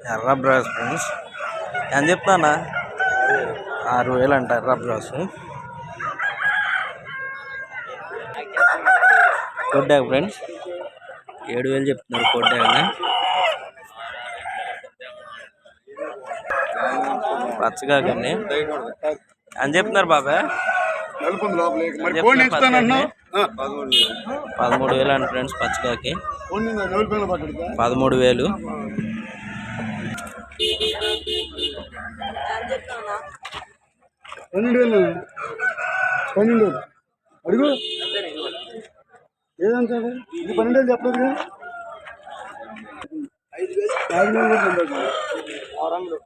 ఎర్ర brass friends. ఎంత చెప్తానా ఆరు వేలు అంట ఎర్ర బ్రాస్. కొట్టాక ఫ్రెండ్స్. ఏడు వేలు చెప్తున్నారు కొట్టాకనే పచ్చగాకండి. అని చెప్తున్నారు ఇస్తానన్నా పదమూడు వేలు అండి ఫ్రెండ్స్ పచ్చగాకి. పదమూడు వేలు. పన్నెండు. అడుగు. ఏదంటే ఇది పన్నెండు వేలు చెప్పలేదు ఐదు వేలు. ఉండదు.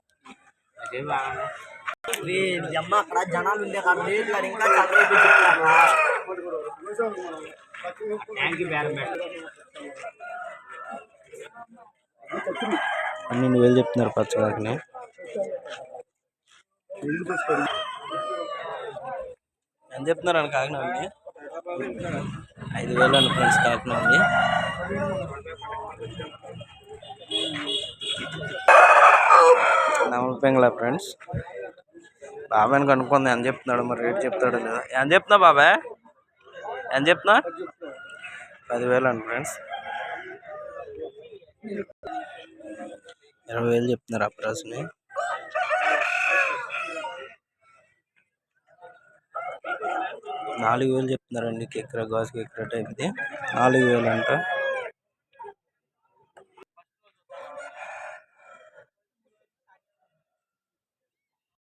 అమ్మ అక్కడ జనాలు ఉండే లేదు కాదు ఇంకా చదివి చెప్తారా పన్నెండు వేలు చెప్తున్నారు పచ్చగాకనే ఎంత చెప్తున్నారు అని కాకినాడని ఐదు వేలు అండి ఫ్రెండ్స్ కాకినాడని నవల ఫ్రెండ్స్. బాబాయ్ని కనుక్కుంది ఎంత చెప్తున్నాడు మరి రేట్ చెప్తాడు లేదా. ఎంత చెప్తున్నా బాబాయ్? ఎంత చెప్తున్నా? పదివేలు అండి ఫ్రెండ్స్. ఇరవై వేలు చెప్తున్నారు అప్రాస్ని నాలుగు వేలు చెప్తున్నారండి కెక్ర గాజు కెక్ర టైప్ది. నాలుగు వేలు అంట